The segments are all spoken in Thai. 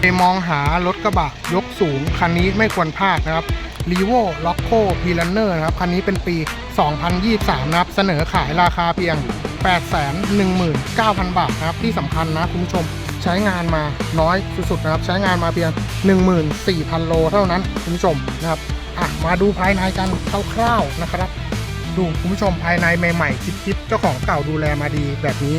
ไปมองหารถกระบะยกสูง คันนี้ไม่ควรพลาดนะครับ r e v o l o c o p l a n n e r นะครับ คันนี้เป็นปี 2023 นะครับ เสนอขายราคาเพียง 819,000 บาทนะครับ ที่สำคัญนะคุณผู้ชมใช้งานมาน้อยสุดๆนะครับ ใช้งานมาเพียง 14,000 โลเท่านั้นคุณผู้ชมนะครับอะมาดูภายในกันคร่าวๆนะครับ ดูคุณผู้ชมภายในใหม่ๆคลิปๆเจ้าของเก่าดูแลมาดีแบบนี้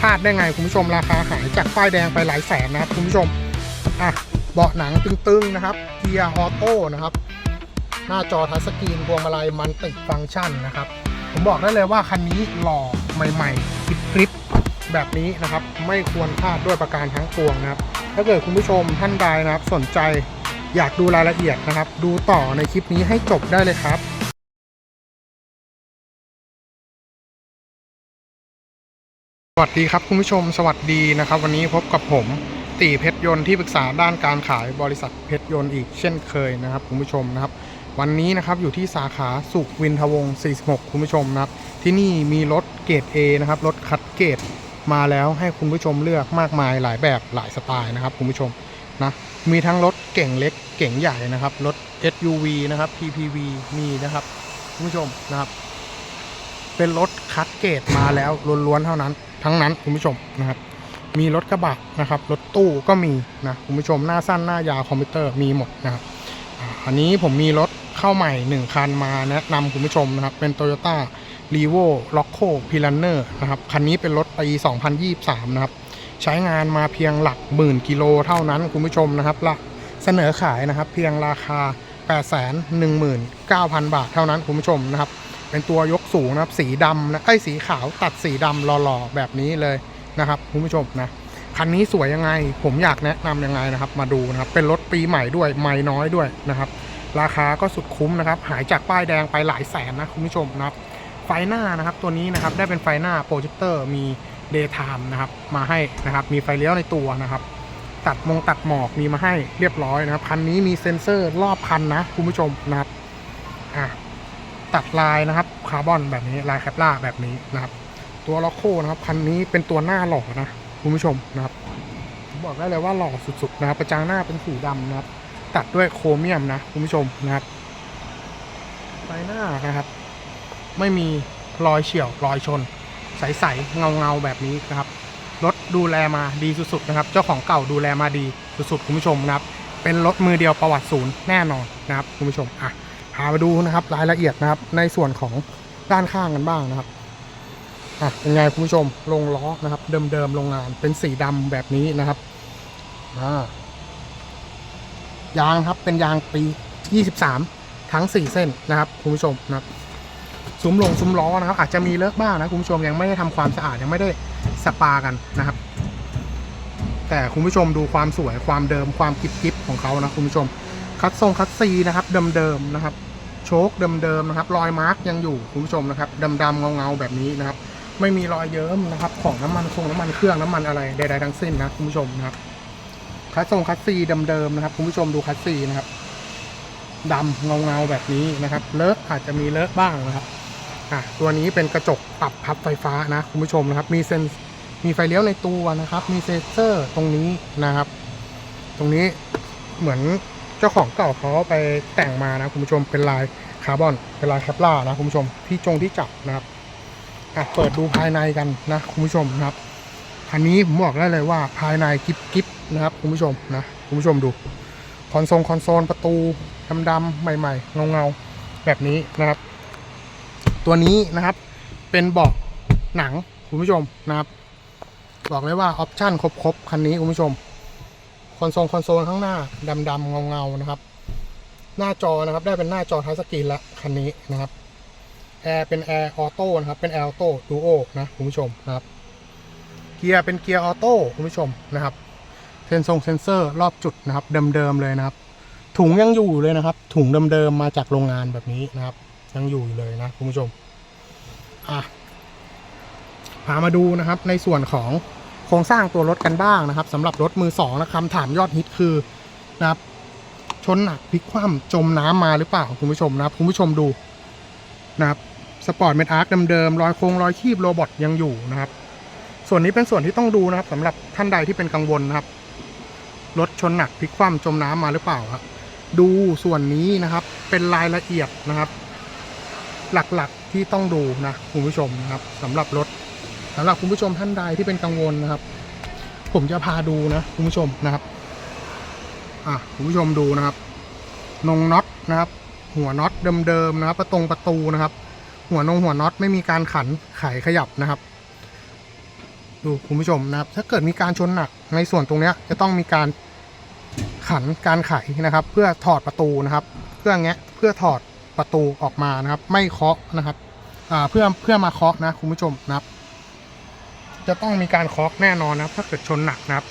พลาดได้ไงคุณผู้ชมราคาหายจากป้ายแดงไปหลายแสนนะครับคุณผู้ชม อะเบาะหนังตึงๆนะครับเกียร์ออโต้นะครับ หน้าจอทัชสกรีนพวงมาลัยมันติฟังก์ชันนะครับ ผมบอกได้เลยว่าคันนี้หล่อใหม่ๆคลิปแบบนี้นะครับ ไม่ควรพลาดด้วยประการทั้งปวงนะครับ ถ้าเกิดคุณผู้ชมท่านใดนะครับ สนใจอยากดูรายละเอียดนะครับ ดูต่อในคลิปนี้ให้จบได้เลยครับสวัสดีครับคุณผู้ชมสวัสดีนะครับ วันนี้พบกับผม ตีเพชรยนต์ที่ปรึกษาด้านการขายบริษัทเพชรยนต์อีกเช่นเคยนะครับคุณผู้ชมนะครับ วันนี้นะครับอยู่ที่สาขาสุขวินทวงศ์46 คุณผู้ชมนะครับ ที่นี่มีรถเกรด A นะครับรถคัดเกรดมาแล้วให้คุณผู้ชมเลือกมากมายหลายแบบหลายสไตล์นะครับคุณผู้ชมนะมีทั้งรถเก่งเล็กเก่งใหญ่นะครับรถ SUV นะครับ PPV มีนะครับคุณผู้ชมนะครับ เป็นรถคัดเกรดมาแล้วล้วนๆเท่านั้น ทั้งนั้นคุณผู้ชมนะครับ มีรถกระบะนะครับ รถตู้ก็มีนะคุณผู้ชมหน้าสั้นหน้ายาวคอมพิวเตอร์มีหมดนะครับอันนี้ผมมีรถเข้าใหม่ 1 คันมาแนะนำคุณผู้ชมนะครับ เป็น Toyota r e v o l o c o p l a n n e r นะครับ คันนี้เป็นรถปี 2023 นะครับ ใช้งานมาเพียงหลักหมื่นกิโลเท่านั้นคุณผู้ชมนะครับละเสนอขายนะครับ เพียงราคา 819,000 บาทเท่านั้นคุณผู้ชมนะครับ เป็นตัวยกสูงนะครับ สีดำนะไอ้สีขาวตัดสีดำหล่อๆ แบบนี้เลย นะครับคุณผู้ชมนะคันนี้สวยยังไง ผมอยากแนะนำยังไงนะครับ มาดูนะครับ เป็นรถปีใหม่ด้วยไม่น้อยด้วยนะครับ ราคาก็สุดคุ้มนะครับ หายจากป้ายแดงไปหลายแสนนะคุณผู้ชมนะครับ ไฟหน้านะครับ ตัวนี้นะครับได้เป็นไฟหน้าโปรเจคเตอร์มีเดย์ไทม์นะครับ มาให้นะครับ มีไฟเลี้ยวในตัวนะครับ ตัดมงตัดหมอกมีมาให้เรียบร้อยนะครับ คันนี้มีเซ็นเซอร์รอบคันนะคุณผู้ชมนะครับตัดลายนะครับคาร์บอนแบบนี้ลายแคปล่าแบบนี้นะครับ ตัวล็อกโคนะครับคันนี้เป็นตัวหน้าหล่อนะคุณผู้ชมนะครับผมบอกได้เลยว่าหล่อสุดๆนะครับประจางหน้าเป็นสีดำนะครับ ตัดด้วยโครเมียมนะคุณผู้ชมนะครับไฟหน้านะครับ ไม่มีรอยเฉียวรอยชน ใสๆเงาเงาๆแบบนี้นะครับรถดูแลมาดีสุดๆนะครับ เจ้าของเก่าดูแลมาดีสุดๆคุณผู้ชมนะครับ เป็นรถมือเดียวประวัติศูนย์แน่นอนนะครับคุณผู้ชมอะพาไปดูนะครับรายละเอียดนะครับในส่วนของด้านข้างกันบ้างนะครับ อะเป็นไงคุณผู้ชมลงล้อนะครับ เดิมๆโรงงานเป็นสีดำแบบนี้นะครับอ่ายางครับเป็นยางปี 23 ทั้ง 4 เส้นนะครับคุณผู้ชมนะซุ้มลงซุ้มล้อนะครับ อาจจะมีเลอะบ้างนะคุณผู้ชมยังไม่ได้ทำความสะอาดยังไม่ได้สปากันนะครับ แต่คุณผู้ชมดูความสวยความเดิมความกิบกิบของเขานะคุณผู้ชม คัดทรงคัดซีนะครับ เดิมๆนะครับ โชคเดิมๆนะครับ รอยมาร์กยังอยู่คุณผู้ชมนะครับดำๆเงาๆแบบนี้นะครับ ไม่มีรอยเยิ้มนะครับ ของน้ำมันคงน้ำมันเครื่องน้ำมันอะไรใดๆทั้งสิ้นนะคุณผู้ชมนะครับคัดทรงคัดซีเดิมๆนะครับคุณผู้ชมดูคัดซีนะครับดำเงาๆแบบนี้นะครับเลอะอาจจะมีเลอะบ้างนะครับอะตัวนี้เป็นกระจกปรับพับไฟฟ้านะคุณผู้ชมนะครับ มีเซนมีไฟเลี้ยวในตัวนะครับ มีเซนเซอร์ตรงนี้นะครับ ตรงนี้เหมือนเจ้าของเก่าเขาไปแต่งมานะคุณผู้ชมเป็นลายคาร์บอนเป็นลายแคปล่านะคุณผู้ชมที่จงที่จับนะครับ เปิดดูภายในกันนะคุณผู้ชมนะครับคันนี้ผมบอกได้เลยว่าภายในกิบกิบนะครับคุณผู้ชมนะคุณผู้ชมดูคอนโซลคอนโซลประตูดำๆใหม่ๆเงาๆแบบนี้นะครับ ตัวนี้นะครับเป็นเบาะหนังคุณผู้ชมนะครับ บอกเลยว่าออปชั่นครบๆคันนี้คุณผู้ชมคอนโซลคอนโซลข้างหน้าดำๆเงาๆนะครับ หน้าจอนะครับได้เป็นหน้าจอทัชสกรีนละคันนี้นะครับ แอร์เป็นแอร์ออโต้นะครับ เป็นแอร์ออโต้ดูโอนะคุณผู้ชมนะครับ เกียร์เป็นเกียร์ออโต้คุณผู้ชมนะครับ เซนซงเซนเซอร์รอบจุดนะครับ เดิมๆเลยนะครับ ถุงยังอยู่เลยนะครับ ถุงเดิมๆมาจากโรงงานแบบนี้นะครับ ยังอยู่เลยนะคุณผู้ชม อะ พามาดูนะครับ ในส่วนของโครงสร้างตัวรถกันบ้างนะครับสำหรับรถมือสองนะคำถามยอดฮิตคือนะครับชนหนักพลิกคว่ำจมน้ำมาหรือเปล่าคุณผู้ชมนะครับ คุณผู้ชมดูนะครับ สปอร์ตเมทอาร์คเดิมๆรอยโค้งรอยคีบโรบอทยังอยู่นะครับ ส่วนนี้เป็นส่วนที่ต้องดูนะครับสำหรับท่านใดที่เป็นกังวลนะครับรถชนหนักพลิกคว่ำจมน้ำมาหรือเปล่าครับดูส่วนนี้นะครับ เป็นรายละเอียดนะครับ หลักๆที่ต้องดูนะคุณผู้ชมนะครับสำหรับรถสำหรับคุณผู้ชมท่านใดที่เป็นกังวลนะครับ ผมจะพาดูนะคุณผู้ชมนะครับอะคุณผู้ชมดูนะครับนงน็อตนะครับ หัวน็อตเดิมๆนะครับ ประตงประตูนะครับ หัวนงหัวน็อตไม่มีการขันไขขยับนะครับ ดูคุณผู้ชมนะครับ ถ้าเกิดมีการชนหนักในส่วนตรงนี้จะต้องมีการขันการไขนะครับ เพื่อถอดประตูนะครับเพื่อแงะเพื่อถอดประตูออกมานะครับ ไม่เคาะนะครับอ่าเพื่อเพื่อมาเคาะนะคุณผู้ชมนะครับ จะต้องมีการเคาะแน่นอนนะครับ ถ้าเกิดชนหนักนะครับ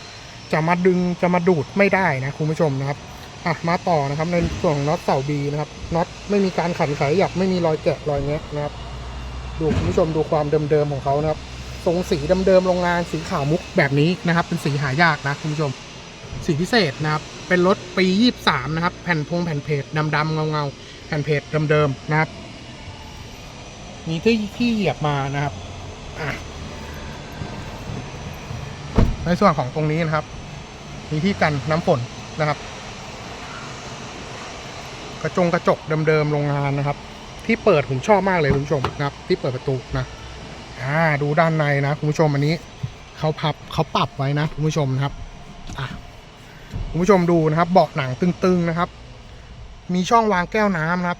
จะมาดึงจะมาดูดไม่ได้นะคุณผู้ชมนะครับ อะมาต่อนะครับ ในส่วนของน็อตเสาบีนะครับน็อตไม่มีการขันไขหยับไม่มีรอยแกะรอยแงะนะครับ ดูคุณผู้ชมดูความเดิมๆของเขานะครับ ทรงสีเดิมๆโรงงานสีขาวมุกแบบนี้นะครับ เป็นสีหายากนะคุณผู้ชม สีพิเศษนะครับ เป็นรถปี23นะครับ แผ่นพงแผ่นเพจดำๆเงาๆแผ่นเพจเดิมๆนะครับมีที่ที่เหยียบมานะครับในส่วนของตรงนี้นะครับ มีที่กันน้ำฝนนะครับ กระจงกระจกเดิมๆโรงงานนะครับ ที่เปิดผมชอบมากเลยคุณผู้ชมนะครับ ที่เปิดประตูนะอ่าดูด้านในนะคุณผู้ชมอันนี้เขาพับเขาปรับไว้นะคุณผู้ชมนะครับอะคุณผู้ชมดูนะครับ เบาะหนังตึงๆนะครับ มีช่องวางแก้วน้ำนะครับ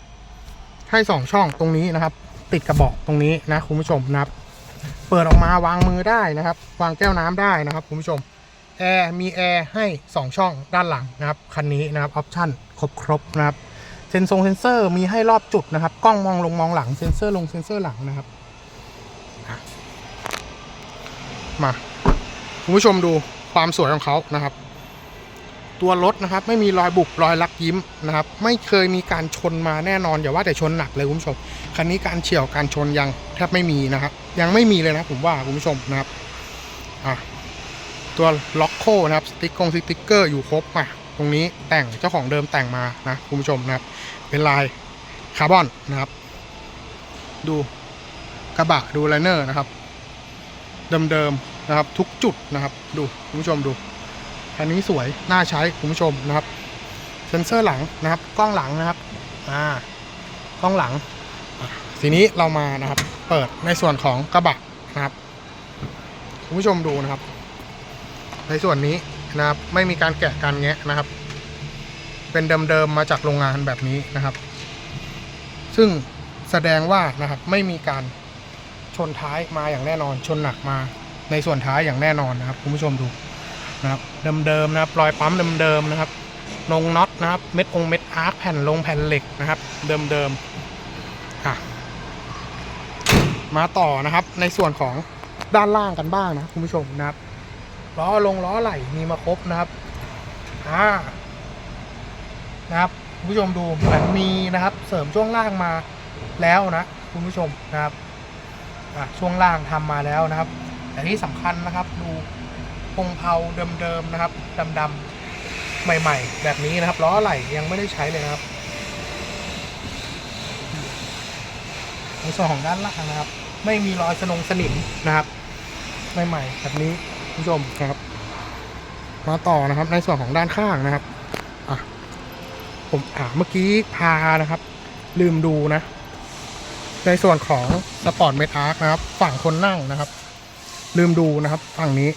ให้สองช่องตรงนี้นะครับ ติดกระบาะตรงนี้นะคุณผู้ชมนะครับ เปิดออกมาวางมือได้นะครับ วางแก้วน้ำได้นะครับคุณผู้ชมแอร์มีแอร์ให้ 2 ช่องด้านหลังนะครับ คันนี้นะครับออปชั่นครบครบนะครับ เซนซงเซนเซอร์มีให้รอบจุดนะครับ กล้องมองลงมองหลังเซนเซอร์ลงเซนเซอร์หลังนะครับ มาคุณผู้ชมดูความสวยของเขานะครับ ตัวรถนะครับไม่มีรอยบุบรอยลักยิ้มนะครับ ไม่เคยมีการชนมาแน่นอนอย่าว่าแต่ชนหนักเลยคุณผู้ชมคันนี้การเฉี่ยวการชนยังแทบไม่มีนะครับ ยังไม่มีเลยนะผมว่าคุณผู้ชมนะครับอะตัวล็อกโคนะครับสติ๊กกงสติ๊กเกอร์อยู่ครบอะ ตรงนี้แต่งเจ้าของเดิมแต่งมานะคุณผู้ชมนะครับ เป็นลายคาร์บอนนะครับ ดูกระบะดูไลเนอร์นะครับ เดิมๆนะครับ ทุกจุดนะครับ ดูคุณผู้ชมดูคันนี้สวยน่าใช้คุณผู้ชมนะครับ เซนเซอร์หลังนะครับ กล้องหลังนะครับอ่ากล้องหลัง ทีนี้เรามานะครับ เปิดในส่วนของกระบะนะครับคุณผู้ชมดูนะครับ ในส่วนนี้ นะครับ ไม่มีการแกะการแงะนะครับ เป็นเดิมๆมาจากโรงงานแบบนี้นะครับ ซึ่งแสดงว่านะครับไม่มีการชนท้ายมาอย่างแน่นอน ชนหนักมาในส่วนท้ายอย่างแน่นอนนะครับคุณผู้ชมดูนะครับเดิมๆนะครับรอยปั๊มเดิมๆนะครับนงน็อตนะครับเม็ดองเม็ดอาร์คแผ่นลงแผ่นเหล็กนะครับ เดิมๆอะมาต่อนะครับในส่วนของด้านล่างกันบ้างนะคุณผู้ชมนะครับ ล้อลงล้อไหลมีมาครบนะครับอ่านะครับคุณผู้ชมดูเหมือนมีนะครับ เสริมช่วงล่างมาแล้วนะคุณผู้ชมนะครับอะช่วงล่างทำมาแล้วนะครับ แต่ที่สำคัญนะครับ ดูพงเพาเดิมๆนะครับดำๆใหม่ ๆ แบบนี้นะครับล้อไหลยังไม่ได้ใช้เลยนะครับในส่วนของด้านล่างนะครับ ไม่มีรอยสนงสนิมนะครับ ใหม่ๆแบบนี้ ผู้ชมนะครับ มาต่อนะครับ ในส่วนของด้านข้างนะครับอะผมอ่าเมื่อกี้พานะครับ ลืมดูนะ ในส่วนของสปอร์ตเมทาร์นะครับ ฝั่งคนนั่งนะครับ ลืมดูนะครับฝั่งนี้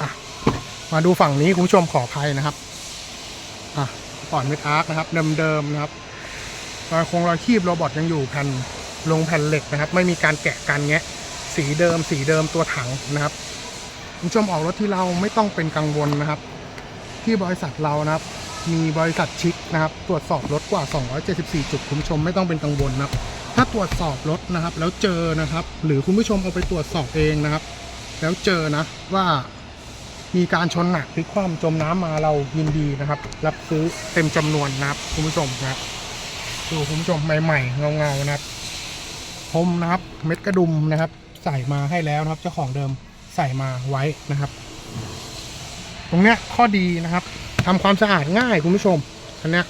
อะมาดูฝั่งนี้คุณผู้ชมขออภัยนะครับอะสปอร์ตเมทาร์นะครับ เดิมๆนะครับรอยโครงรอยคีบโรบอทยังอยู่แผ่นลงแผ่นเหล็กนะครับ ไม่มีการแกะการแงะ สีเดิมสีเดิมตัวถังนะครับคุณผู้ชมออกรถที่เราไม่ต้องเป็นกังวลนะครับ ที่บริษัทเรานะครับ มีบริษัทชิคนะครับ ตรวจสอบรถกว่า 274 จุดคุณผู้ชมไม่ต้องเป็นกังวลนะครับ ถ้าตรวจสอบรถนะครับ แล้วเจอนะครับ หรือคุณผู้ชมเอาไปตรวจสอบเองนะครับ แล้วเจอนะว่ามีการชนหนักพลิกคว่ำจมน้ำมาเรายินดีนะครับ รับซื้อเต็มจำนวนนะครับคุณผู้ชมนะดูคุณผู้ชมใหม่ๆเงาๆนะครับพรมนะครับ เม็ดกระดุมนะครับ ใส่มาให้แล้วนะครับ เจ้าของเดิมใส่มาไว้นะครับ ตรงเนี้ยข้อดีนะครับทำความสะอาดง่ายคุณผู้ชมอันเนี้ย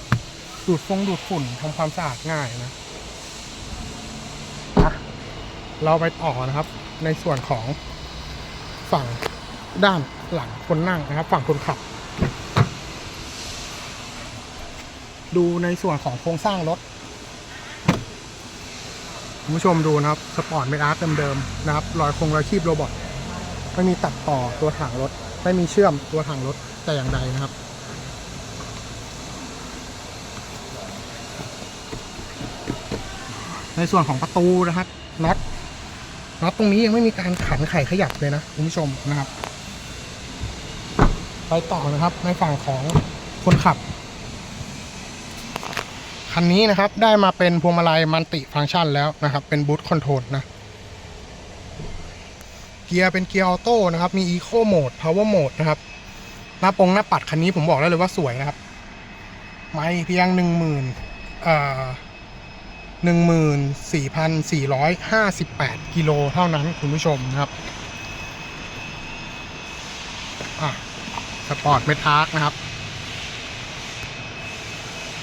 ดูดฟงดูดฝุ่นทำความสะอาดง่ายนะอะเราไปต่อนะครับ ในส่วนของฝั่งด้านหลังคนนั่งนะครับ ฝั่งคนขับ ดูในส่วนของโครงสร้างรถ คุณผู้ชมดูนะครับ สปอร์ตเมดอาร์ตเดิมๆนะครับรอยคงรอยคีบโรบอทไม่มีตัดต่อตัวถังรถ ไม่มีเชื่อมตัวถังรถแต่อย่างใดนะครับ ในส่วนของประตูนะครับน็อตน็อตตรงนี้ยังไม่มีการขันไขขยับเลยนะคุณผู้ชมนะครับ ไปต่อนะครับในฝั่งของคนขับ คันนี้นะครับได้มาเป็นพวงมาลัยมัลติฟังก์ชันแล้วนะครับ เป็นบูทคอนโทรลนะเกียร์เป็นเกียร์ออโต้นะครับ มีอีโคโหมดพาวเวอร์โหมดนะครับ หน้าปงหน้าปัดคันนี้ผมบอกได้เลยว่าสวยนะครับ ไม่เพียงหนึ่งหมื่นเอ่อหนึ่งหมื่นสี่พันสี่ร้อยห้าสิบแปดกิโลเท่านั้นคุณผู้ชมนะครับอะสปอร์ตเมทักนะครับ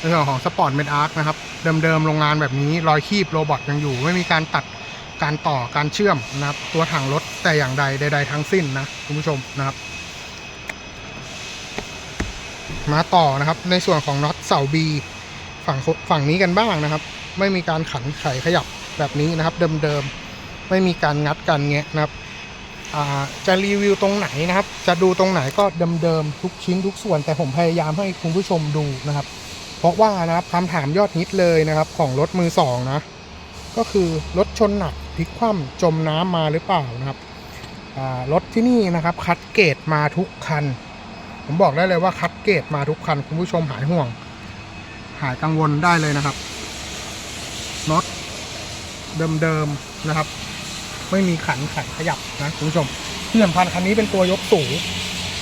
ในส่วนของสปอร์ตเมดอาร์คนะครับ เดิมๆโรงงานแบบนี้รอยคีบโรบอทยังอยู่ ไม่มีการตัดการต่อการเชื่อมนะครับ ตัวถังรถแต่อย่างใดใด ๆ ทั้งสิ้นนะคุณผู้ชมนะครับ มาต่อนะครับ ในส่วนของน็อตเสาบีฝั่งฝั่งนี้กันบ้างนะครับ ไม่มีการขันไขขยับแบบนี้นะครับ เดิมๆไม่มีการงัดกันเงี้ยนะครับจะรีวิวตรงไหนนะครับ จะดูตรงไหนก็เดิมๆทุกชิ้นทุกส่วนแต่ผมพยายามให้คุณผู้ชมดูนะครับ เพราะว่านะครับคำถามยอดฮิตเลยนะครับ ของรถมือสองนะ ก็คือรถชนหนักพลิกคว่ำจมน้ำมาหรือเปล่านะครับรถที่นี่นะครับ คัดเกรดมาทุกคัน ผมบอกได้เลยว่าคัดเกรดมาทุกคัน คุณผู้ชมหายห่วง หายกังวลได้เลยนะครับน็อตเดิมๆนะครับ ไม่มีขันขันขยับนะคุณผู้ชมที่สำคัญคันนี้เป็นตัวยกสูง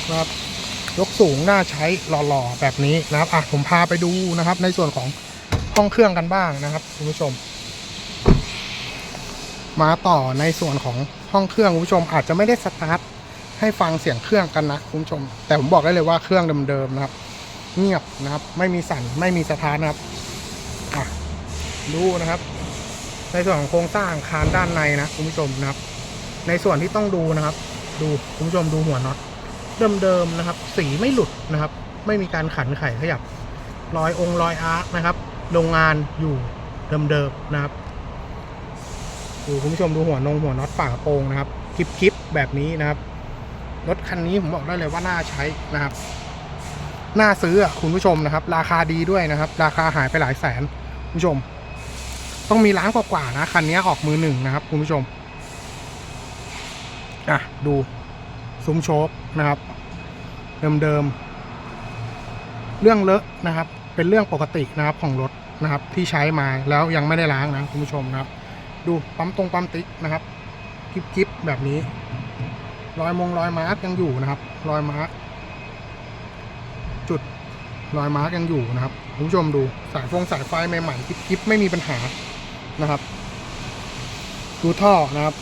นะครับ ยกสูงน่าใช้หล่อๆแบบนี้นะครับอะผมพาไปดูนะครับ ในส่วนของห้องเครื่องกันบ้างนะครับคุณผู้ชม มาต่อในส่วนของห้องเครื่องคุณผู้ชมอาจจะไม่ได้สตาร์ทให้ฟังเสียงเครื่องกันนะคุณผู้ชม แต่ผมบอกได้เลยว่าเครื่องเดิมๆนะครับ เงียบนะครับ ไม่มีสั่นไม่มีสตาร์ทนะครับอะดูนะครับ ในส่วนของโครงสร้างคานด้านในนะคุณผู้ชมนะครับ ในส่วนที่ต้องดูนะครับ ดูคุณผู้ชมดูหัวน็อต เดิมๆนะครับ สีไม่หลุดนะครับ ไม่มีการขันไขขยับรอยองค์รอยอาร์คนะครับ โรงงานอยู่เดิมๆนะครับดูคุณผู้ชมดูหัวนงหัวน็อตฝากระโปรงนะครับคลิปคลิปๆแบบนี้นะครับรถคันนี้ผมบอกได้เลยว่าน่าใช้นะครับ น่าซื้ออะคุณผู้ชมนะครับ ราคาดีด้วยนะครับ ราคาหายไปหลายแสนคุณผู้ชม ต้องมีล้านกว่าๆนะคันนี้ออกมือหนึ่งนะครับ คุณผู้ชมอะดูซุ้มโชค นะครับ เดิมๆเรื่องเลอะนะครับ เป็นเรื่องปกตินะครับของรถนะครับ ที่ใช้มาแล้วยังไม่ได้ล้างนะคุณผู้ชมนะครับ ดูปั๊มตรงปั๊มติ๊กนะครับกิบกิบแบบนี้ รอยมงรอยมาร์กยังอยู่นะครับ รอยมาร์กจุดรอยมาร์กยังอยู่นะครับคุณผู้ชมดูสายฟงสายไฟใหม่ๆกิบกิบไม่มีปัญหานะครับ ดูท่อนะครับ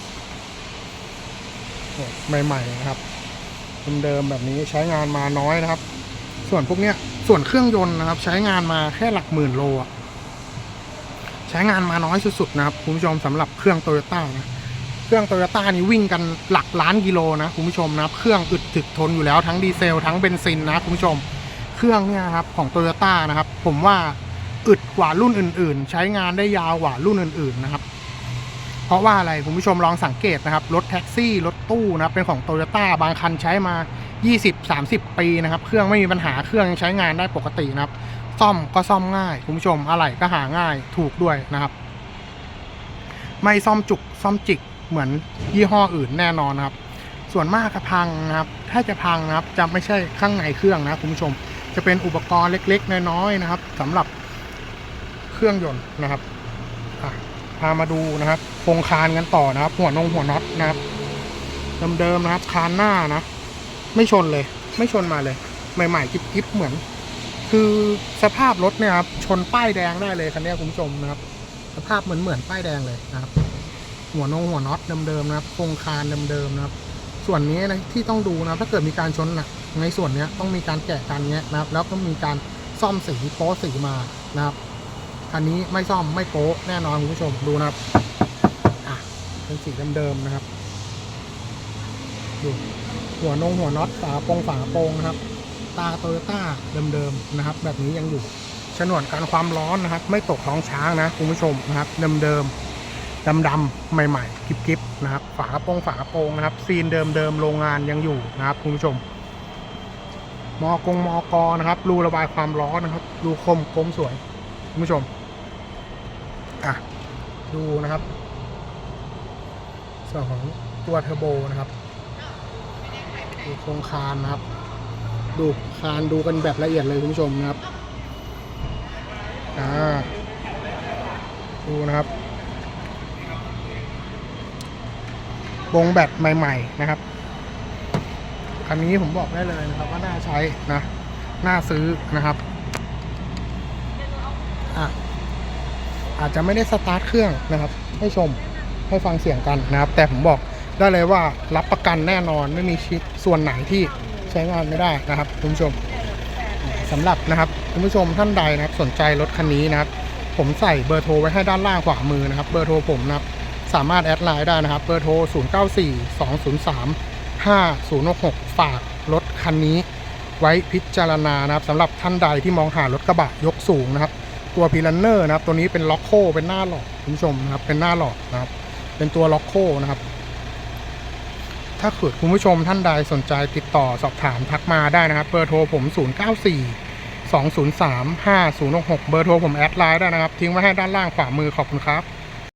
ใหม่ๆนะครับ เดิมๆแบบนี้ใช้งานมาน้อยนะครับ ส่วนพวกเนี้ยส่วนเครื่องยนต์นะครับ ใช้งานมาแค่หลักหมื่นโลอะใช้งานมาน้อยสุดๆนะครับคุณผู้ชมสำหรับเครื่องโตโยต้านะเครื่องโตโยต้านี่วิ่งกันหลักล้านกิโลนะคุณผู้ชมนะเครื่องอึดถึกทนอยู่แล้วทั้งดีเซลทั้งเบนซินนะคุณผู้ชม เครื่องเนี่ยครับของโตโยต้านะครับ ผมว่าอึดกว่ารุ่นอื่น ๆ ใช้งานได้ยาวกว่ารุ่นอื่น ๆ นะครับ เพราะว่าอะไรคุณผู้ชมลองสังเกตนะครับ รถแท็กซี่ รถตู้นะครับเป็นของโตโยต้าบางคันใช้มา 20-30 ปีนะครับ เครื่องไม่มีปัญหาเครื่องใช้งานได้ปกตินะครับ ซ่อมก็ซ่อมง่าย คุณผู้ชมอะไหล่ก็หาง่ายถูกด้วยนะครับ ไม่ซ่อมจุกซ่อมจิกเหมือนยี่ห้ออื่นแน่นอนนะครับ ส่วนมากจะพังนะครับ ถ้าจะพังนะครับจะไม่ใช่ข้างในเครื่องนะคุณผู้ชม จะเป็นอุปกรณ์เล็ก ๆ น้อยๆนะครับสำหรับเครื่องยนต์นะครับ พามาดูนะครับโครงคานกันต่อนะครับ หัวนงหัวน็อตนะครับเดิมๆนะครับ คานหน้านะ ไม่ชนเลย ไม่ชนมาเลย ใหม่ๆกิ๊บๆเหมือน คือสภาพรถเนี่ยครับชนป้ายแดงได้เลยคันนี้คุณผู้ชมนะครับ สภาพเหมือนเหมือนป้ายแดงเลยนะครับ หัวนงหัวน็อตเดิมๆนะครับโครงคานเดิมๆนะครับ ส่วนนี้นะที่ต้องดูนะถ้าเกิดมีการชนนักในส่วนเนี้ยต้องมีการแกะกันเนี้ยนะครับ แล้วก็มีการซ่อมสีโป๊สีมานะครับ คันนี้ไม่ซ่อมไม่โป๊ะแน่นอนคุณผู้ชมดูนะครับอะเป็นสีเดิมๆนะครับดูหัวนงหัวน็อตฝาโปรงฝาโปรงนะครับตาโตโยต้าเดิมๆนะครับ แบบนี้ยังอยู่ฉนวนกันความร้อนนะครับ ไม่ตกท้องช้างนะคุณผู้ชมนะครับเดิมๆดำๆใหม่ๆกริบๆนะครับ ฝากระโปรงฝากระโปรงนะครับ ซีนเดิมๆโรงงานยังอยู่นะครับคุณผู้ชมมอกงมอกอนะครับ รูระบายความร้อนนะครับดูคมคมสวย คุณผู้ชม อะ ดูนะครับ ส่วนของตัวเทอร์โบนะครับดูโครงคานนะครับ ดูคานดูกันแบบละเอียดเลยคุณผู้ชมนะครับ อ่า ดูนะครับวงแบตใหม่ ๆ นะครับ คันนี้ผมบอกได้เลยนะครับว่าน่าใช้นะ น่าซื้อนะครับ อะอาจจะไม่ได้สตาร์ทเครื่องนะครับ ให้ชมให้ฟังเสียงกันนะครับ แต่ผมบอกได้เลยว่ารับประกันแน่นอนไม่มีชิ้นส่วนไหนที่ใช้งานไม่ได้นะครับคุณผู้ชมสำหรับนะครับคุณผู้ชมท่านใดนะครับ สนใจรถคันนี้นะครับ ผมใส่เบอร์โทรไว้ให้ด้านล่างขวามือนะครับ เบอร์โทรผมนะครับสามารถแอดไลน์ได้นะครับ เบอร์โทร 0 9 4 2 0 3 5 0 6 6 ฝากรถคันนี้ไว้พิจารณานะครับสำหรับท่านใดที่มองหารถกระบะยกสูงนะครับ ตัวพีลันเนอร์นะครับ ตัวนี้เป็นล็อกโคเป็นหน้าหลอกคุณผู้ชมนะครับ เป็นหน้าหลอกนะครับ เป็นตัวล็อกโคนะครับ ถ้าเกิดคุณผู้ชมท่านใดสนใจติดต่อสอบถามทักมาได้นะครับเบอร์โทรผม 0 9 4 2 0 3 5 0 6 6 เบอร์โทรผมแอดไลน์ได้นะครับ ทิ้งไว้ให้ด้านล่างขวามือขอบคุณครับ